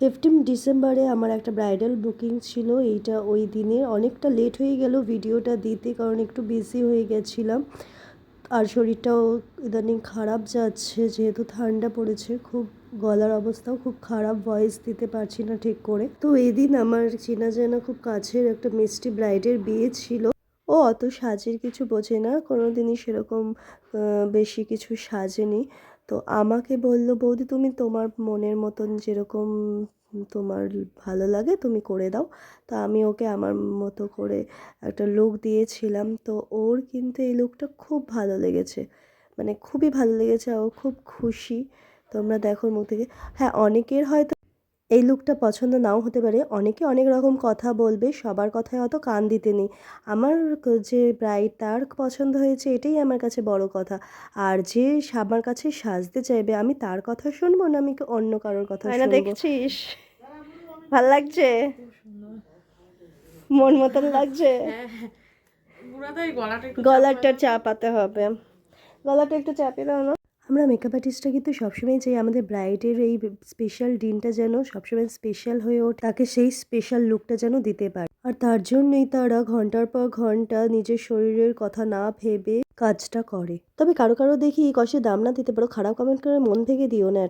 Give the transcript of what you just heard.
Fifteen ডিসেম্বরে আমার একটা ব্রাইডাল বুকিং ছিল। এইটা ওই দিনে অনেকটা লেট হয়ে গেল ভিডিওটা দিতে, কারণ একটু বিজি হয়ে গেছিলাম। আর শরীরটাও ইদানিং খারাপ যাচ্ছে, যেহেতু ঠান্ডা পড়েছে। খুব গলার অবস্থাও খুব খারাপ ভয়েস দিতে পারছি না ঠিক করে। তো এই দিন আমার চেনা জানা খুব কাছের একটা মিষ্টি ব্রাইডের বিয়ে ছিল। ও অত সাজের কিছু বোঝে না। কোনো দিনই সেরকম বেশি কিছু সাজেনি। তো আমাকে বলল, বৌদি, তুমি তোমার মনের মতন যেরকম তোমার ভালো লাগে, তুমি করে দাও। তো আমি ওকে আমার মতো করে একটা লুক দিয়েছিলাম। তো ওর কিন্তু এই লুকটা খুব ভালো লেগেছে। মানে খুবই ভালো লেগেছে ও খুব খুশি। তোমরা দেখো মুখ থেকে। হ্যাঁ অনেকের হয়তো এই লুকটা পছন্দ নাও হতে পারে। অনেকে অনেক রকম কথা বলবে সবার কথায় অত কান দিতে নেই। আমার যে ব্রাইড তার পছন্দ হয়েছে এটাই আমার কাছে বড় কথা। আর যে আমার কাছে সাজতে চাইবে আমি তার কথা শুনব না আমি কি অন্য কারোর কথা শুনব? দেখছিস? ভালো লাগছে? মন মতন লাগছে? গলাটা একটু গলাটা চাপাতে হবে। গলাটা একটু চাপিয়ে দাও না। আমরা মেকআপ আর্টিস্টরা কিন্তু সবসময় চাই আমাদের ব্রাইডের এই স্পেশাল দিনটা যেন সবসময় স্পেশাল হয়ে ওঠে, তাকে সেই স্পেশাল লুকটা যেন দিতে পারে। আর তার জন্যই তারা ঘণ্টার পর ঘণ্টা নিজের শরীরের কথা না ভেবে কাজটা করে। তবে কারও কারও দেখি কষে দাম না দিতে পারো, খারাপ কমেন্ট করে মন থেকে দিও না।